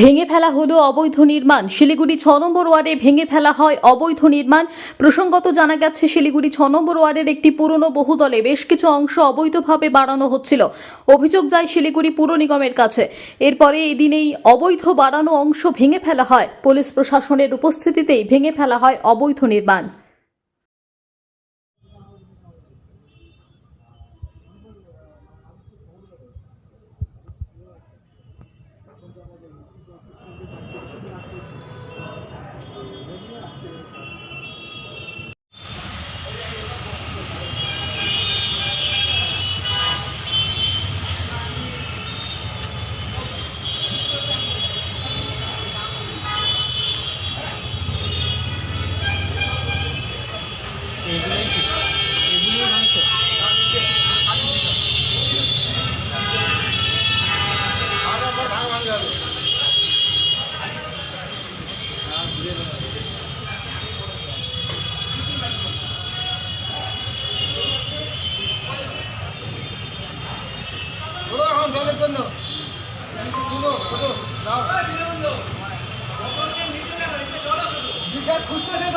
ভেঙে ফেলা হলো অবৈধ নির্মাণ। শিলিগুড়ি ছ নম্বর ওয়ার্ডে ভেঙে ফেলা হয় অবৈধ নির্মাণ। প্রসঙ্গত জানা গেছে, শিলিগুড়ি ছ নম্বর ওয়ার্ডের একটি পুরনো বহুদলে বেশ কিছু অংশ অবৈধভাবে বাড়ানো হচ্ছিল। অভিযোগ যায় শিলিগুড়ি পুর নিগমের কাছে। এরপরে এদিন এই অবৈধ বাড়ানো অংশ ভেঙে ফেলা হয়। পুলিশ প্রশাসনের উপস্থিতিতেই ভেঙে ফেলা হয় অবৈধ নির্মাণ। জলের জন্য। তুলো কত দাও। খুঁজতেছে